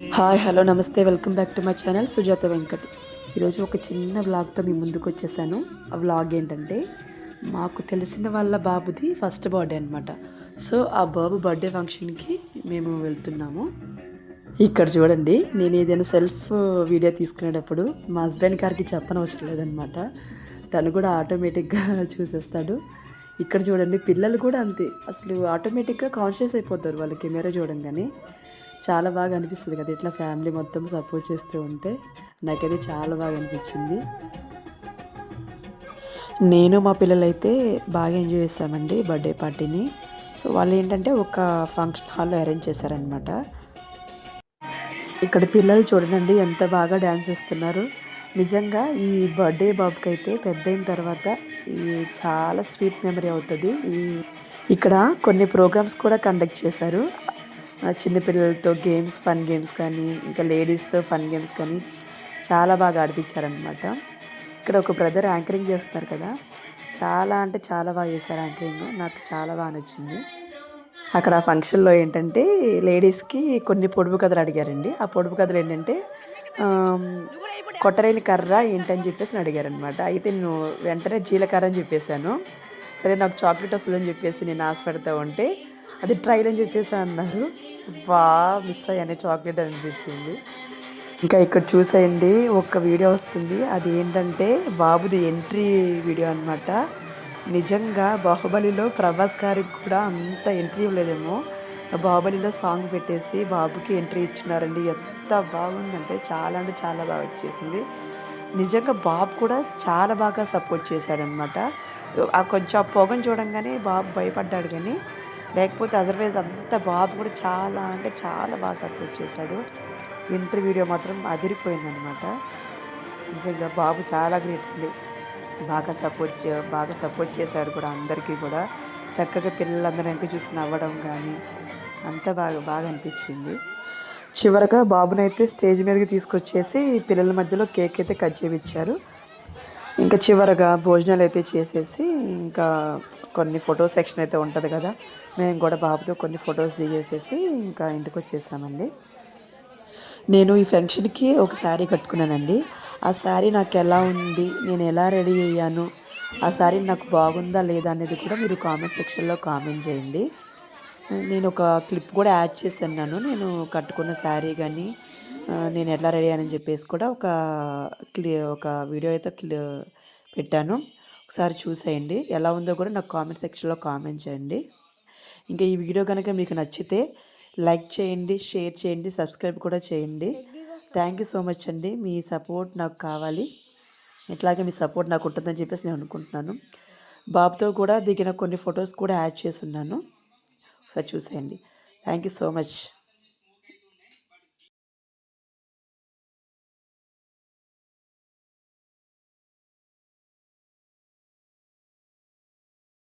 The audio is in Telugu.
హాయ్ హలో నమస్తే welcome back to my channel Sujatha Venkat. ఈరోజు ఒక చిన్న వ్లాగ్తో మీ ముందుకు వచ్చేసాను. ఆ వ్లాగ్ ఏంటంటే మాకు తెలిసిన వాళ్ళ బాబుది ఫస్ట్ బర్త్డే అనమాట సో ఆ బాబు బర్త్డే ఫంక్షన్కి మేము వెళ్తున్నాము. ఇక్కడ చూడండి నేను ఏదైనా సెల్ఫ్ వీడియో తీసుకునేటప్పుడు మా హస్బెండ్ గారికి చెప్పనవసరం లేదనమాట తను కూడా ఆటోమేటిక్గా చూసేస్తాడు. ఇక్కడ చూడండి పిల్లలు కూడా అంతే. అసలు ఆటోమేటిక్గా కాన్షియస్ అయిపోతారు వాళ్ళ కెమెరా చూడంగానే. చాలా బాగా అనిపిస్తుంది కదా ఇట్లా ఫ్యామిలీ మొత్తం సపోర్ట్ చేస్తూ ఉంటే. నాకైతే చాలా బాగా అనిపించింది. నేను మా పిల్లలైతే బాగా ఎంజాయ్ చేసామండి బర్త్డే పార్టీని. సో వాళ్ళు ఏంటంటే ఒక ఫంక్షన్ హాల్లో అరేంజ్ చేశారనమాట ఇక్కడ పిల్లలు చూడండి ఎంత బాగా డ్యాన్స్ వేస్తున్నారు. నిజంగా ఈ బర్త్డే బాబుకి అయితే పెద్ద అయిన తర్వాత ఈ చాలా స్వీట్ మెమరీ అవుతుంది. ఈ ఇక్కడ కొన్ని ప్రోగ్రామ్స్ కూడా కండక్ట్ చేశారు. చిన్నపిల్లలతో గేమ్స్ ఫన్ గేమ్స్ కానీ ఇంకా లేడీస్తో ఫన్ గేమ్స్ కానీ చాలా బాగా ఆడిపించారనమాట ఇక్కడ ఒక బ్రదర్ యాంకరింగ్ చేస్తున్నారు కదా. చాలా అంటే చాలా బాగా చేశారు యాంకరింగ్. నాకు చాలా బాగా నచ్చింది. అక్కడ ఆ ఫంక్షన్లో ఏంటంటే లేడీస్కి కొన్ని పొడుపు కథలు అడిగారండి. ఆ పొడుపు కథలు ఏంటంటే కొట్టరైన కర్ర ఏంటని చెప్పేసి అడిగారనమాట అయితే నేను వెంటనే జీలకర్ర అని చెప్పేశాను. సరే నాకు చాక్లెట్ వస్తుందని చెప్పేసి నేను ఆశపడతా ఉంటే అది ట్రైల్ అని చెప్పేసి అన్నారు. బా మిస్ అయ్యానే చాక్లెట్ అనిపించింది. ఇంకా ఇక్కడ చూసేయండి ఒక వీడియో వస్తుంది. అది ఏంటంటే బాబుది ఎంట్రీ వీడియో అనమాట నిజంగా బాహుబలిలో ప్రభాస్ గారికి కూడా అంత ఎంట్రీ ఇవ్వలేదేమో. బాహుబలిలో సాంగ్ పెట్టేసి బాబుకి ఎంట్రీ ఇచ్చినారండి. ఎంత బాగుందంటే చాలా అంటే చాలా బాగా వచ్చేసింది. నిజంగా బాబు కూడా చాలా బాగా సపోర్ట్ చేశాడనమాట ఆ కొంచెం ఆ పొగను చూడంగానే బాబు భయపడ్డాడు కానీ లేకపోతే అదర్వైజ్ అంత బాబు కూడా చాలా అంటే చాలా బాగా సపోర్ట్ చేశాడు. ఇంటర్ వీడియో మాత్రం అదిరిపోయిందనమాట నిజంగా బాబు చాలా గ్రేట్ అండి. బాగా సపోర్ట్ బాగా సపోర్ట్ చేశాడు కూడా అందరికీ కూడా. చక్కగా పిల్లలందరూ వెనక చూసి నవ్వడం కానీ అంతా బాగా బాగా అనిపించింది. చివరగా బాబునైతే స్టేజ్ మీదకి తీసుకొచ్చేసి పిల్లల మధ్యలో కేక్ అయితే కట్ చేయించారు ఇంకా చివరగా భోజనాలు అయితే చేసేసి ఇంకా కొన్ని ఫొటో సెక్షన్ అయితే ఉంటుంది కదా మేము కూడా బాబుతో కొన్ని ఫొటోస్ దిగేసేసి ఇంకా ఇంటికి వచ్చేసామండి. నేను ఈ ఫంక్షన్కి ఒక శారీ కట్టుకున్నానండి. ఆ శారీ నాకు ఎలా ఉంది నేను ఎలా రెడీ అయ్యాను ఆ శారీ నాకు బాగుందా లేదా అనేది కూడా మీరు కామెంట్ సెక్షన్లో కామెంట్ చేయండి. నేను ఒక క్లిప్ కూడా యాడ్ చేశాను నేను కట్టుకున్న శారీ కానీ నేను ఎట్లా రెడీ అని చెప్పేసి కూడా ఒక క్లి ఒక వీడియో అయితే పెట్టాను. ఒకసారి చూసేయండి. ఎలా ఉందో కూడా నాకు కామెంట్ సెక్షన్లో కామెంట్ చేయండి. ఇంకా ఈ వీడియో కనుక మీకు నచ్చితే లైక్ చేయండి షేర్ చేయండి సబ్స్క్రైబ్ కూడా చేయండి. థ్యాంక్ యూ సో మచ్ అండి. మీ సపోర్ట్ నాకు కావాలి. ఇట్లాగే మీ సపోర్ట్ నాకు ఉంటుందని చెప్పేసి నేను అనుకుంటున్నాను. బాబుతో కూడా దిగిన కొన్ని ఫొటోస్ కూడా యాడ్ చేస్తున్నాను. ఒకసారి చూసేయండి. Thank you so much.